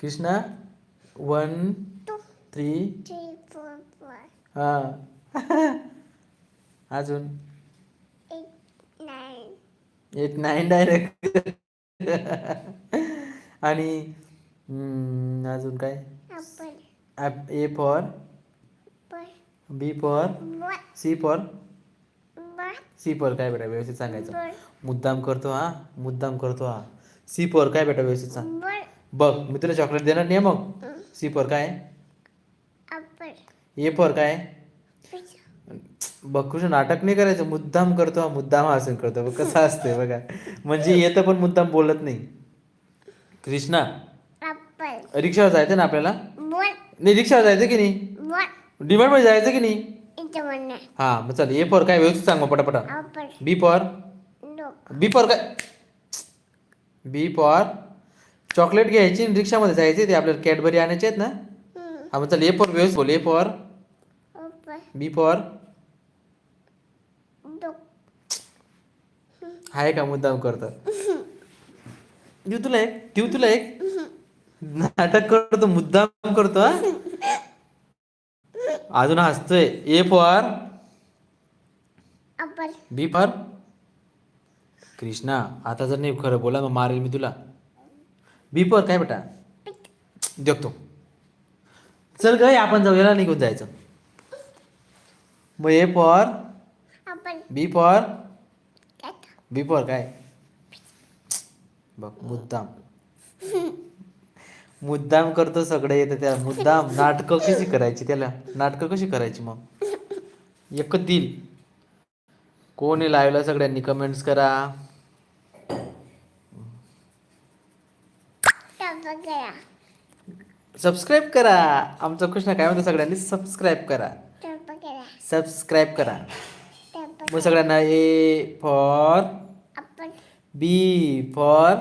Krishna one three हा अजून. Eight nine direct आणि अजून काय. A for. B for? C for? C for काय बेटा? व्यवस्थित सांगायचं. मुद्दाम करतो हा. मुद्दाम करतो हा. सी फॉर काय बेटा व्यवस्थित सांग. बघ मी तुला चॉकलेट देणार नाही मग. सी फॉर काय. ए फॉर काय. बघ कृष्ण नाटक नाही करायचं. मुद्दाम करतो हा मुद्दाम हसून करतो. बघ कसं असतंय बघा. म्हणजे येतं पण मुद्दाम बोलत नाही. कृष्णा. रिक्षावर जायचं ना आपल्याला? नाही रिक्षावर जायचं की नाही? डिमांडमध्ये जायचं की नाही. हा मग चल. ए फॉर काय? व्यवस्थित सांग मग पटापटा. बी फॉर. बी फॉर काय? बी फॉर चॉकलेट घ्यायची आणि रिक्षामध्ये जायचे ते आपल्याला कॅडबरी आणायचे आहेत ना. हा मग चल ए फॉर व्यवस्थित बोल ए फॉर. B for. आहे का मुद्दाम करतो देऊ तुला एक देऊ तुला एक नाटक करतो मुद्दाम करतो अजून हसतोय A for. B for Krishna आता जर नाही खरं बोला मग मारेल मी तुला. बी फॉर काय बेटा? देखतो. चल ग आपण जाऊया निघून जायचं. मग A for Apple. B for Cat. B for काय? बघ मुद्दाम. मुद्दाम करतो सगळे येतं त्या मुद्दाम. नाटकं कशी करायची त्याला? नाटकं कशी करायची मग? एकच दिल कोणी लावला सगळ्यांनी कमेंट्स करा. Tapagaya. सबस्क्राईब करा आमचं कृष्ण काय म्हणतो सगळ्यांनी सबस्क्राईब करा. सबस्क्राईब करा. मग सगळ्यांना A for. B for.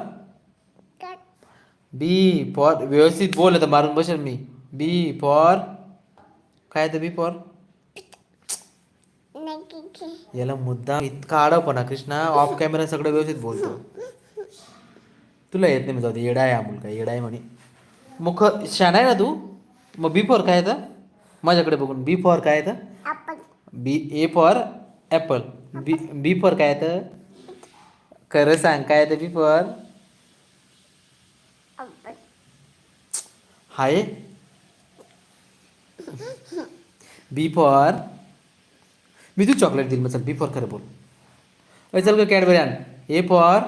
B for व्यवस्थित बोल आता मारून बसेल मी बी फॉर काय तर बी फॉर. याला मुद्दा इतका आडवपणा कृष्णा ऑफ कॅमेरा सगळं व्यवस्थित बोलतो तुला येत नाही मी जाऊ दे येडा आहे हा मुलगा येडा आहे म्हणे. मुख शान आहे ना तू? मग बी फॉर काय येतं माझ्याकडे बघून. बी फॉर काय येतं. B A for apple B B for काय येतं खरं सांग काय येतं B for. High. B for मी तू चॉकलेट देईल मग चल बी फॉर खरं बोल. अरे चल ग कॅडबरी आण. ए फॉर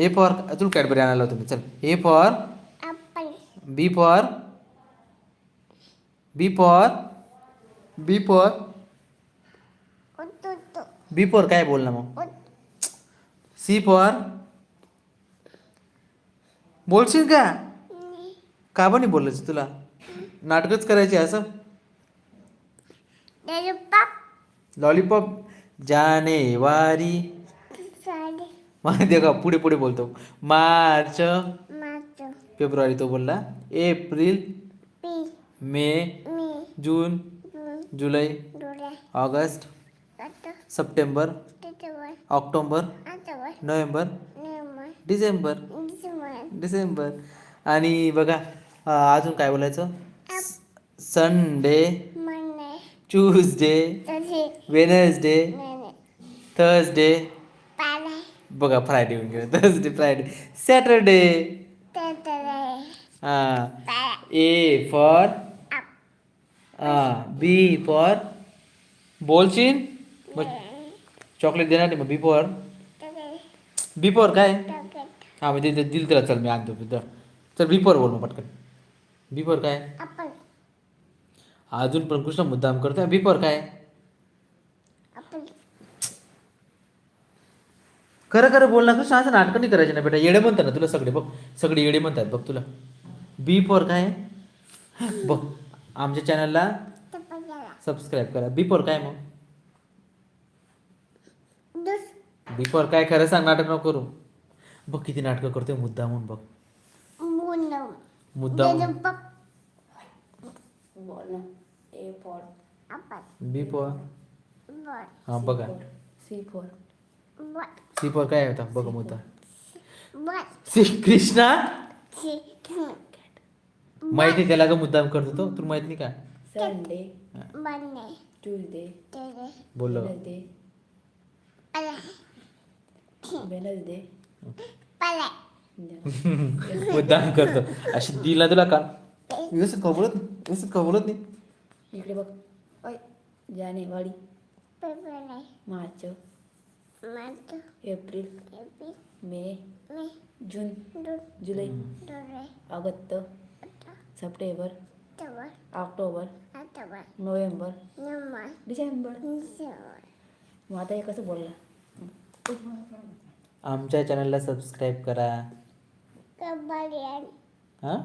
ए फॉर तुला कॅडबरी आणायला होतो मी चल A for. B for B for B for. B for काय बोल ना मग. सी फॉर बोलशील का. का पण नाही बोलायचं तुला नाटकच करायची असं. लॉलीपॉप जानेवारी. माहिती का पुढे पुढे बोलतो मार्च. फेब्रुवारी तो बोलला एप्रिल. मे. जून. जुलै. August. September. October. November. December. December आणि बघा अजून काय बोलायचं संडे. ट्यूजडे. वेनसडे. थर्सडे. बघा फ्रायडे येऊन गेलं थर्सडे फ्रायडे सॅटरडे. हां. A for. हां. बी फॉर बोलशील? मग चॉकलेट देणार नाही मग बी फॉर. बी फॉर काय. हां म्हणजे दिल त्याला चल मी आणतो तिथं चल बी फॉर बोल मग पटकन. बी फॉर काय. अजून पण कृष्ण मुद्दाम करतोय. बी फॉर काय? खरं खरं बोल ना कृष्ण असं नाटकं नाही करायचे ना बेटा येडे म्हणतात ना तुला सगळे बघ सगळे येडे म्हणतात बघ तुला बी फॉर काय बघ आमच्या चॅनलला. सबस्क्राईब करा बी फॉर काय मग. बी फॉर काय खरं सांग नाटक नको करू बघ किती नाटकं करतोय मुद्दा म्हणून बघ. मुद्दा. बोल ए फॉर. B for? हां बघा सी फॉर? सी फॉर काय होता? बघा मुद्दा. श्री कृष्णा? माहिती त्याला का मुद्दाम करतो तो तुला माहीत नाही का? संडे मंडे ट्यूजडे बोललो वेनसडे अरे वेनसडे पले मुद्दाम करतो अशी दिला तुला का व्यवस्थित खबरत व्यवस्थित खबरत नाही. इकडे बघ. ओय जानेवारी. पेपरे March. March April April May May June June जुलै जुलै August September October October October November November December December मग आता हे कसं बोलला आमच्या चॅनलला सबस्क्राईब करा. कबड्डी हां?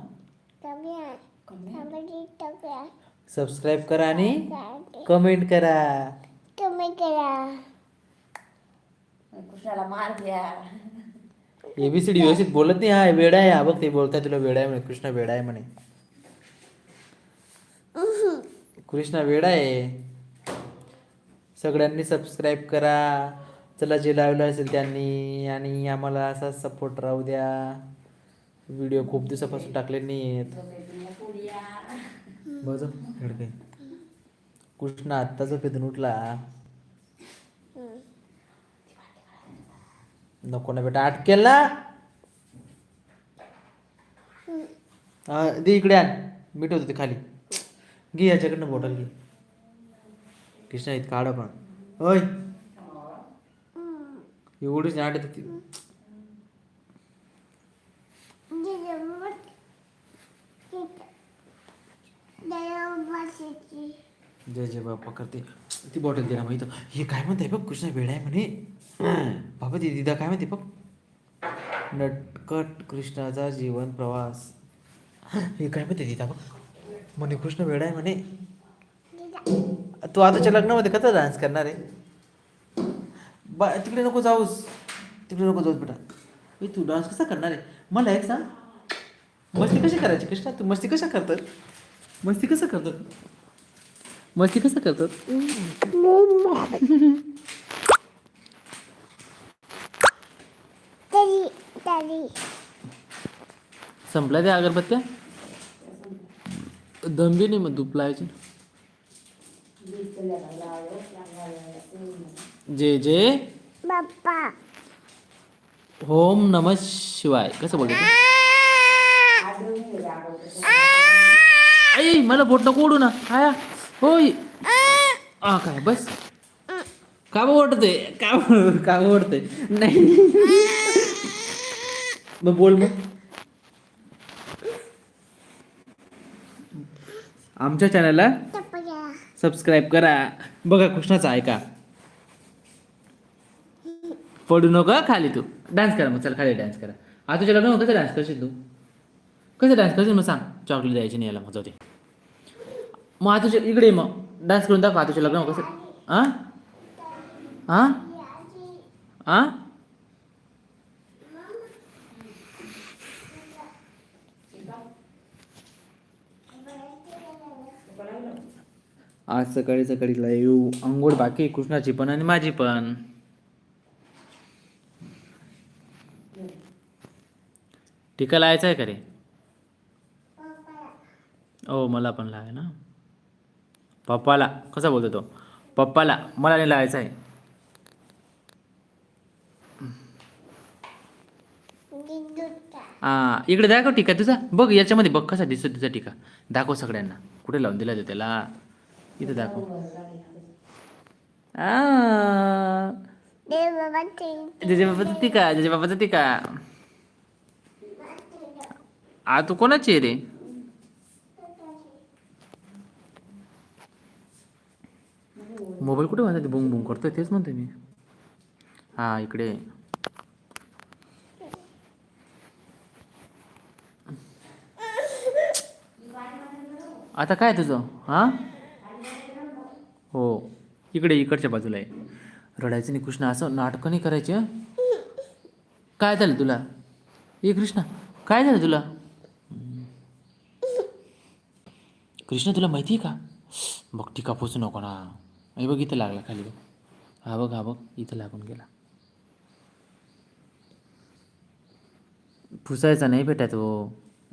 कबड्डी कबड्डी सबस्क्राईब करा आणि कमेंट करा. कमी करा. कृष्णाला मार द्या. एबीसीडी व्यवस्थित बोलत नाही. हा वेडा आहे. हा बघ ते बोलताय तुला वेडा आहे म्हणे. कृष्णा वेडा आहे म्हणे. कृष्णा वेडा आहे. सगळ्यांनी सबस्क्राईब करा. चला जे लावलं असेल त्यांनी आणि आम्हाला असा सपोर्ट राहू द्या. व्हिडिओ खूप दिवसापासून टाकले नाही आहेत बघ कृष्णा आत्ताच झोपेतून उठला. नको ना बेटा अटकेल ना? हा, दे इकडे आण. मीठ होतं ते खाली. घे याच्याकडनं बॉटल घे. कृष्णा इथं काढा पण. होय. एवढीच आठ येते ती. जय जय बाप्पा करते. ती बॉटल दे ना माहीत हे काय म्हणते बघ कृष्णा वेळ आहे म्हणे. बाबा ती दिदा काय म्हणते बघ. नटकट कृष्णाचा जीवन प्रवास. हे काय म्हणते दिदा बघ. म्हणे कृष्ण वेळ आहे म्हणे. तू आताच्या लग्नामध्ये कसा डान्स करणार आहे? बा तिकडे नको जाऊस. तिकडे नको जाऊस बेटा. ए, तू डान्स कसा करणार आहे? मला एक सांग. मस्ती कशी करायची कृष्णा? तू मस्ती कशा करतात मस्ती कसं करतात मस्ती कसं करतात तरी तरी संपल्या त्या अगरबत्त्या दंबी नाही मग धूप लावायची जे जे बाप्पा ओम नम शिवाय कसं बोलतो आई मला बोट नको ओढू ना आया होय. आ. काय बस. का ओढते का का ओढते नाही. मग बोल मग. आमच्या चॅनलला सबस्क्राईब करा. बघा कृष्णाचा ऐका. पडू नका खाली तू. डान्स करा मग. चल खाली डान्स करा. आता तुझ्या लग्न कसं डान्स करशील तू? कसं डान्स करशील? मग सांग. चॉकलेट द्यायची नाही याला जाऊ दे मग आता इकडे मग. डान्स करून दाखव तुझ्या लग्न कसं हां हां हां आज सकाळी सकाळी येऊ अंघोळ बाकी कृष्णाची पण आणि माझी पण. टीका लावायचा आहे का रे? हो मला पण लावाय ना. पप्पाला कसा बोलतो तो? पप्पाला मला नाही लावायचा आहे. हा इकडे दाखव टीका तुझा. बघ याच्यामध्ये बघ कसा दिसतो तुझा टीका. दाखव सगळ्यांना. कुठे लावून दिला तो त्याला? इथं दाखव. जय बाबाचा टीका जय बाबाचा टीका. आ तू कोणाची आहे रे? मोबाईल कुठे माझा बुंग बुंग करतोय? तेच म्हणते मी. हा इकडे. आता काय तुझं? हा? हो. इकडे इकडच्या बाजूला आहे. रडायचं नाही कृष्णा असं नाटकं नाही करायचे काय झालं तुला? ए कृष्णा काय झालं तुला? कृष्णा तुला माहिती आहे का? बघ टीका पोचू नको ना. हे बघ इथं लागला खाली बघ. हा बघ हा बघ इथं लागून गेला. पुसायचा नाही बेटा तो.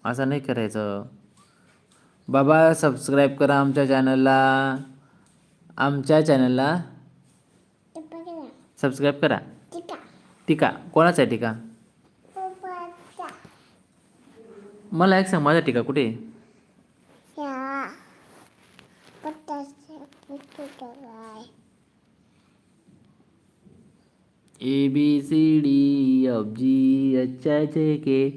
असं नाही करायचं. बाबा सबस्क्राईब करा आमच्या चॅनलला आमच्या चॅनलला सबस्क्राईब करा. टिका. टीका कोणाचा आहे टीका? मला एक सांग माझा टीका कुठे आहे? या पत्ताचे पुस्तक आहे A B C D F G H I J K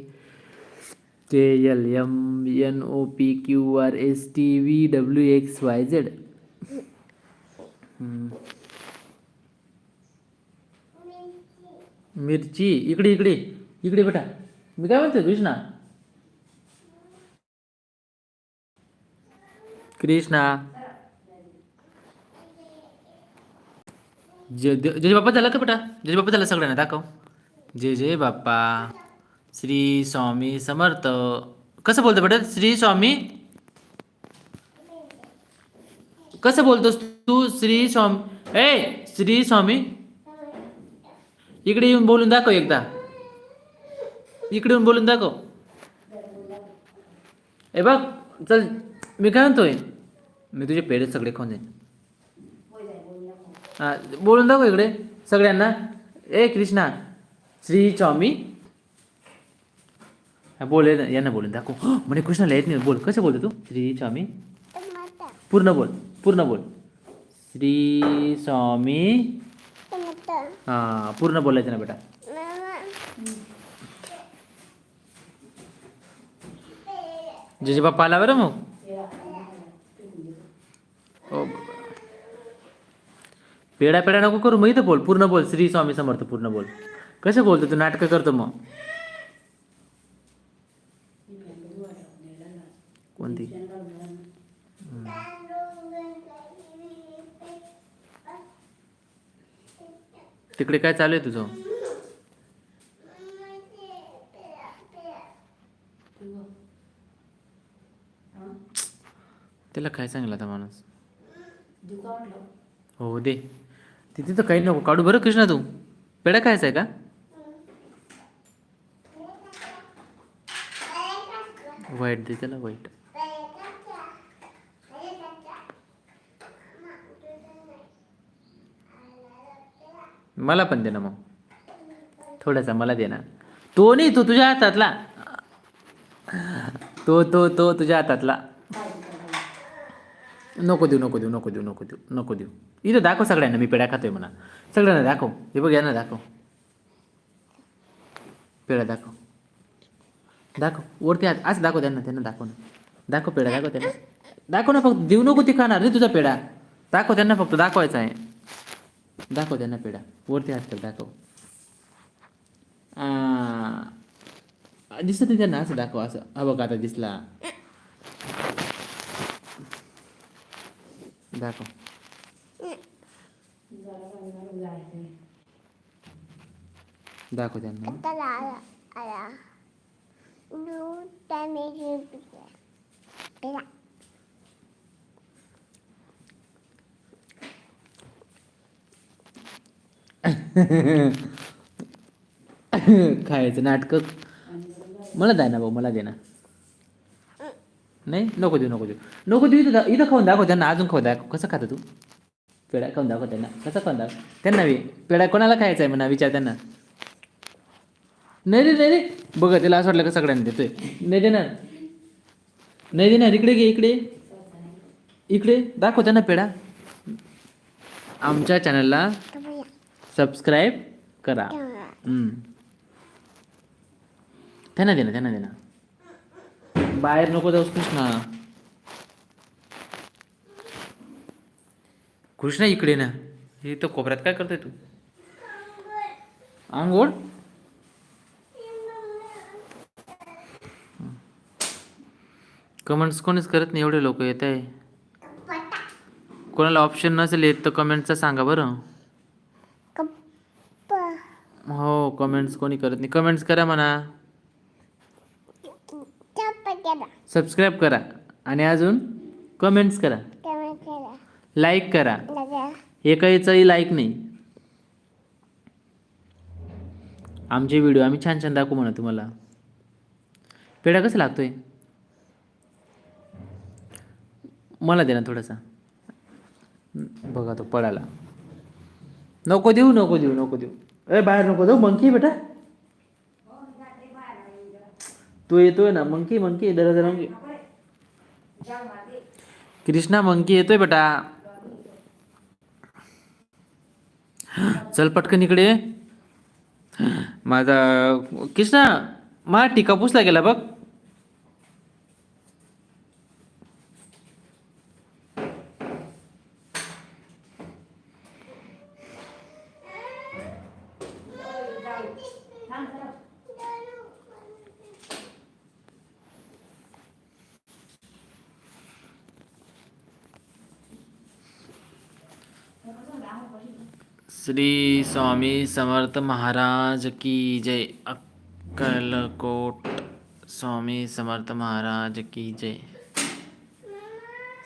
K L M N O P Q R S T V W X Y Z मिरची. इकडे इकडे. इकडे बेटा. मी काय म्हणतो कृष्णा? कृष्णा. जे जे बाप्पा झाला का बेटा? जे जे बाप्पा झाला सगळ्यांना दाखव. जे जे बाप्पा श्री स्वामी समर्थ. कसं बोलतो बेटा? श्री स्वामी? कसं बोलतोस तू श्री स्वामी? ए श्री स्वामी? इकडे येऊन बोलून दाखव एकदा. इकडे येऊन बोलून दाखव. ए बघ चल मी काय म्हणतोय? मी तुझे पेढे सगळे खाऊन जाईन. बोलून दाखव इकडे सगळ्यांना. ए कृष्णा श्री स्वामी. हा बोल यांना बोलून दाखव. हं, म्हणे कृष्णाला येत नाही. बोल कसं बोलतो तू? श्री स्वामी. पूर्ण बोल पूर्ण बोल. श्री स्वामी. हा पूर्ण बोलायचं ना बेटा. मामा जे जे बाप्पा आला बरं मग? बाबा. पेडा पेडा नको करू मग इथं बोल. पूर्ण बोल. श्री स्वामी समर्थ पूर्ण बोल. कसं बोलतो तू? नाटकं करतो मग. कोणती? तिकडे काय चालू आहे तुझं? त्याला काय सांगितलं आता माणूस? हो दे. तिथे तर काही नको. काढू बरं कृष्णा तू. पेढा खायचा आहे का? वाईट दे त्याला वाईट. मला पण दे ना मग. थोडासा मला दे ना. तो नाही तो तुझ्या हातातला. तो तो तो तुझ्या हातातला. नको देऊ नको देऊ नको देऊ नको देऊ नको देऊ. इथं दाखव सगळ्यांना मी पेढा खातोय म्हणा. सगळ्यांना दाखव. हे बघ यांना दाखव. पेढा दाखव. दाखव. वरती आज असं दाखव त्यांना त्यांना दाखव ना. दाखव पेढा दाखव त्यांना. दाखव ना फक्त. देऊ नको ते खाणार रे तुझा पेढा. दाखव त्यांना फक्त दाखवायचा आहे. दाखव त्यांना पेढा. वरती हात कर दाखव. दिसत नाही त्यांना असं दाखव असं. हा बघ आता दिसला. त्यांना. टॅमेटो पेला. खायचं नाटकं. मला द्या ना भाऊ मला दे ना. नाही नको देऊ नको देऊ नको देऊ इथं इथं खाऊन दाखव त्यांना अजून खाऊ दाखव कसं खातं तू पेढा खाऊन दाखव त्यांना कसं खाऊन दाखव त्यांना वे पेढा कोणाला खायचा आहे म्हणा विचार त्यांना नाही रे नाही रे बघा त्याला असं वाटलं का सगळ्यांना देतोय नाही देणार नाही देणार इकडे घे इकडे इकडे दाखव त्यांना पेढा आमच्या चॅनलला सबस्क्राईब करा. त्यांना दे ना त्यांना दे ना बाहेर नको जाऊस कृष्णा. कृष्णा इकडे ना. हे तर कोपऱ्यात काय करतोय तू? आंघोळ? कमेंट्स कोणीच करत नाही एवढे लोक येत आहे. कोणाला ऑप्शन नसेल येत तर कमेंटचा सांगा बरं. हो कमेंट्स कोणी करत नाही. कमेंट्स करा म्हणा. सबस्क्राईब करा आणि अजून कमेंट्स करा. लाईक करा. एकाहीचाही लाईक नाही. आमचे व्हिडिओ आम्ही छान छान दाखवू म्हणा तुम्हाला. पेढा कसा लागतोय? मला दे ना थोडासा. बघा तो पळाला. नको देऊ नको देऊ नको देऊ. ए बाहेर नको जाऊ मंकी बेटा. तू येतोय ना मंकी मंकी जरा जरा मंकी. कृष्णा मंकी येतोय बेटा. चल पटकन इकडे माझा कृष्णा मला टिका पुसला गेला बघ. श्री स्वामी समर्थ महाराज की जय। अक्कलकोट स्वामी समर्थ महाराज की जय।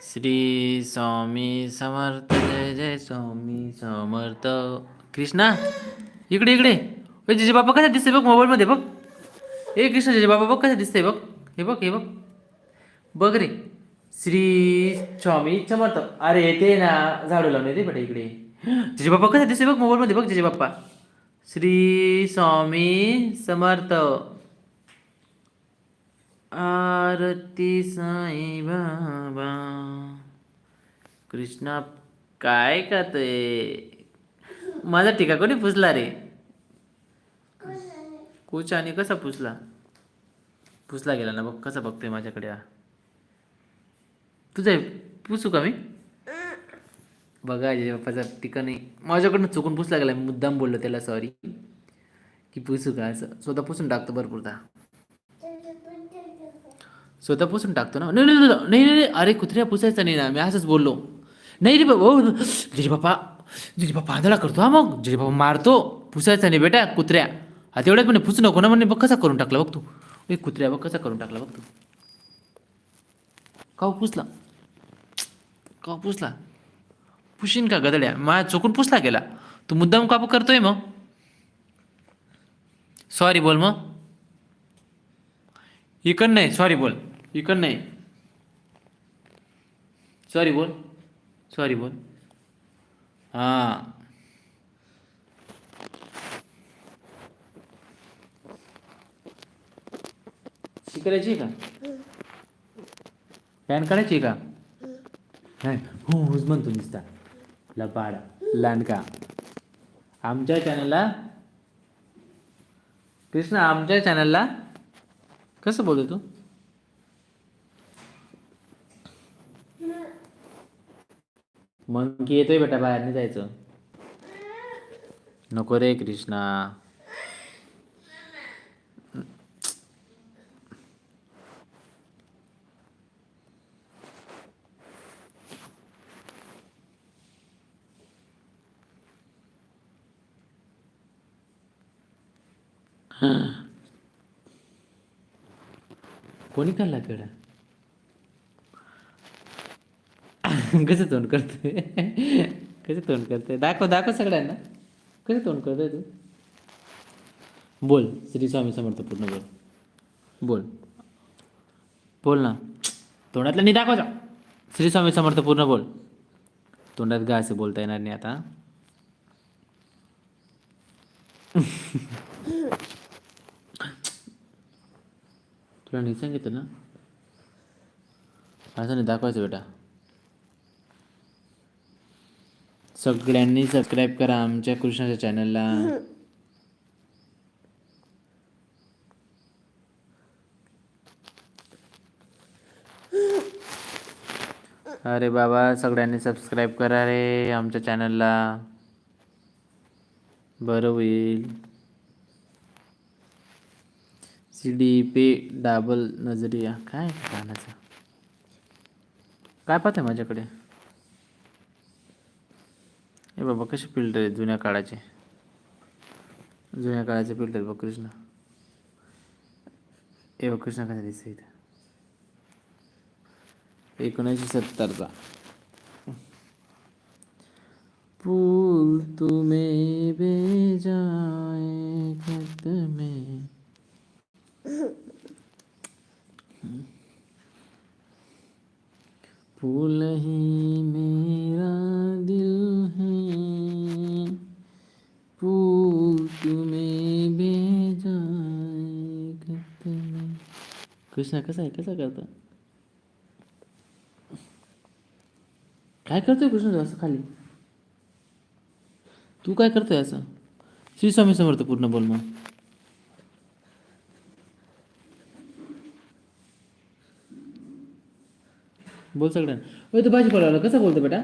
श्री स्वामी समर्थ जय जय स्वामी समर्थ। कृष्णा इकडे इकडे। ए जेजे बाबा कसा दिसते बघ मोबाईलमध्ये बघ। ए कृष्णा जिजे बाबा बघ कसा दिसतंय बघ। हे बघ हे बघ। बघ रे। श्री स्वामी समर्थ। अरे ते ना झाडू लावून येते बेटा इकडे। जेजे बाप्पा कसा दिसते बघ मोबाईलमध्ये बघ जेजे बाप्पा. श्री स्वामी समर्थ. आरती साई बाबा. कृष्णा काय करतोय? माझा टीका कोणी पुसला रे? कुच आणि कसा पुसला? पुसला गेला ना बघ कसा बघतोय माझ्याकडे तुझं आहे, पुसू का मी? बघा जे बाप्पाचा टीका नाही माझ्याकडनं चुकून पुसला गेला मी मुद्दाम बोललो त्याला सॉरी की पुसू का असं? स्वतः पुसून टाकतो भरपूरदा स्वतः पुसून टाकतो ना? नाही नाही नाही, नाही अरे कुत्र्या पुसायचा नाही ना मी असंच बोललो. नाही रे बाबा हो, जिजी बाप्पा जिजी बाप्पा आंधळा करतो हा मग. जिजी बाप्पा मारतो पुसायचा नाही बेटा कुत्र्या. हा तेवढ्यात म्हणे पुसू नको ना म्हणे बघ कसा करून टाकला बघ तू. ए कुत्र्या बघ कसा करून टाकला बघ तू. का हो पुसला? का हो पुसला? पुशीन का गदड्या? माझ्या चुकून पुसला गेला. तू मुद्दाम कापू करतोय मग. सॉरी बोल मग. इकन नाही सॉरी बोल. इकन नाही. सॉरी बोल. सॉरी बोल. हां. शिकायची का? पॅन काढायची का? नाही. हो होच म्हणतो नुसता लपाड लांडका. आमच्या चॅनलला कृष्णा आमच्या चॅनलला कसं बोलतो तू? मग की येतोय बेटा बाहेर नाही जायचं. नको रे कृष्णा. कोणी खाल्ला पेढा कसं तोंड करतोय? कसं तोंड करतोय? दाखव दाखव सगळ्यांना. कसं तोंड करतोय तू? बोल श्री स्वामी समर्थ पूर्ण बोल. बोल. बोल ना. तोंडातलं नाही दाखव जा. श्री स्वामी समर्थ पूर्ण बोल. तोंडात गा असं बोलता येणार नाही आता. तुला नाही सांगितलं ना? असं नाही दाखवायचं बेटा. सगळ्यांनी सबस्क्राईब करा आमच्या कृष्णाच्या चॅनलला अरे बाबा सगळ्यांनी सबस्क्राईब करा रे आमच्या चॅनलला बरं होईल. सी डी पे डाबल नजरिया. काय गाण्याचं काय पाहते माझ्याकडे? हे बाबा कसे फिल्टर आहेत जुन्या काळाचे? जुन्या काळाचे फिल्टर बघ कृष्ण. हे बघ कृष्ण कसा दिसतं इथं? एकोणीसशे सत्तरचा. फूल तुम्ही कृष्णा कसा आहे? कसा करता? काय करतोय कृष्ण असं खाली? तू काय करतोय असं? श्री स्वामी समर्थ पूर्ण बोल मग. बोल सगळ्यांना होय तू भाजीपाला आला. कसं बोलतो बेटा?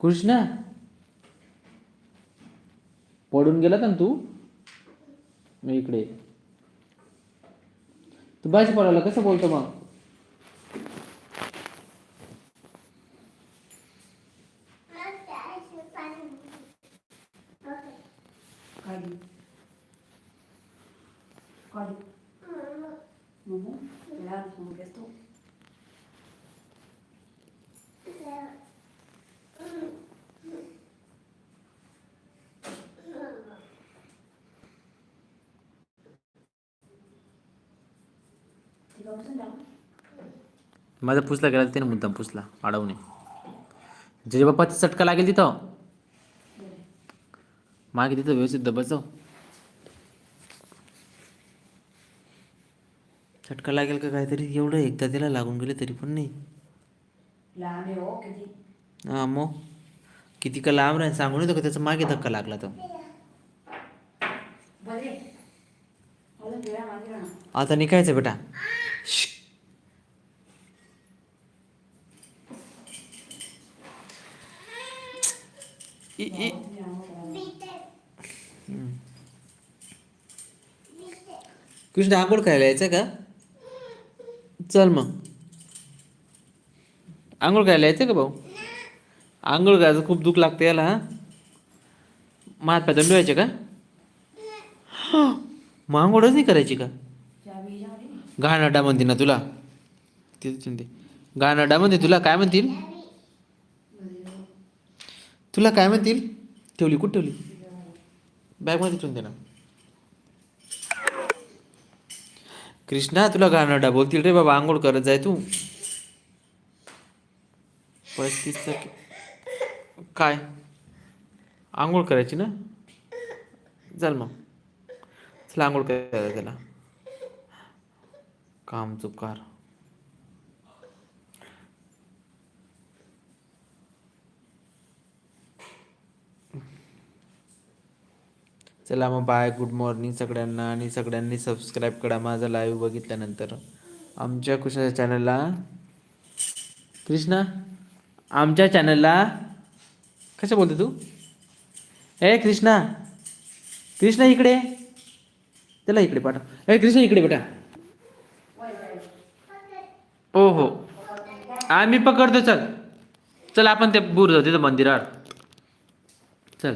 कृष्णा? पडून गेला का न तू? मी इकडे. तू भाजीपाल्याला कसं बोलतो मग खाली खाली मोमो यार मोमो घेतो तिला बसून राहा माझा पुसला गेला त्याने मुद्दाम पुसला अडवणे जे बाप्पाचा चटका लागेल तिथं. मागे तिथं व्यवस्थित दबाचव चटका लागेल का काहीतरी? एवढं एकदा त्याला लागून गेले तरी पण नाही. हो किती? हा मग? किती का लांब राहील? सांगून येतो का? त्याचा मागे धक्का लागला राहा. आता निघायचं बेटा. I, इ- कृष्ण आंघोळ करायला यायचं का? चल मग. आंघोळ करायला यायचं का भाऊ? आंघोळ करायचं खूप दुःख लागतं याला हा? मग पाय पाय धुवायचे का? मग आंघोळच नाही करायची का? घाण अड्डा म्हणते ना तुला. तिथे घाण घाणरडा म्हणते तुला काय म्हणतील? तुला काय म्हणतील? ठेवली कुठं ठेवली? बॅगमध्ये ठेवून दे ना. कृष्णा तुला गाणं बोलतील रे बाबा आंघोळ करत जाय तू. पस्तीस काय? आंघोळ करायची ना? चल मग. चला आंघोळ करायला त्याला काम चुकार. चला मग बाय गुड मॉर्निंग सगळ्यांना आणि सगळ्यांनी सबस्क्राईब करा माझा लाईव्ह बघितल्यानंतर. आमच्या कुशाच्या चॅनलला कृष्णा आमच्या चॅनलला कसं बोलते तू? ए कृष्णा कृष्णा इकडे. त्याला इकडे पाठव. ए कृष्णा इकडे बेटा. हो हो आम्ही पकडतो चल. चल आपण ते दूर जाऊ तिथं मंदिरावर. चल.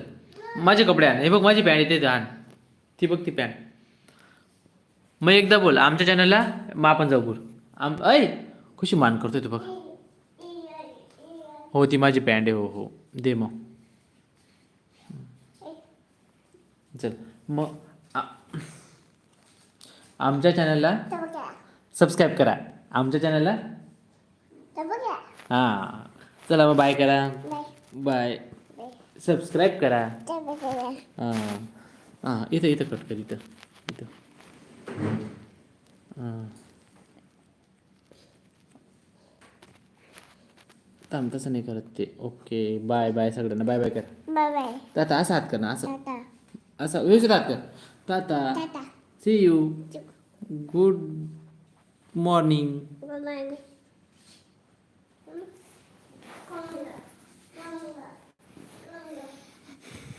माझे कपडे आण. हे बघ माझी पॅन्ट इथे आण. ती बघ ती पॅन्ट. मग एकदा बोल आमच्या चॅनलला मग आपण जाऊ बोल. आम ऐ कशी मान करतोय तू बघ. हो ती माझी पॅन्ट आहे. हो हो. दे मग. चल. मग आमच्या चॅनलला सबस्क्राईब करा. आमच्या चॅनलला हां. चला मग बाय करा. बाय सबस्क्राईब करा. हां हां इथं इथं कट कर इथं इथं हां थांब तसं नाही करत ते ओके बाय बाय सगळ्यांना बाय बाय कर बाय बाय ताता असं हात कर ना असं टाटा असं व्यवस्थित हात कर tata tata see you good morning good morning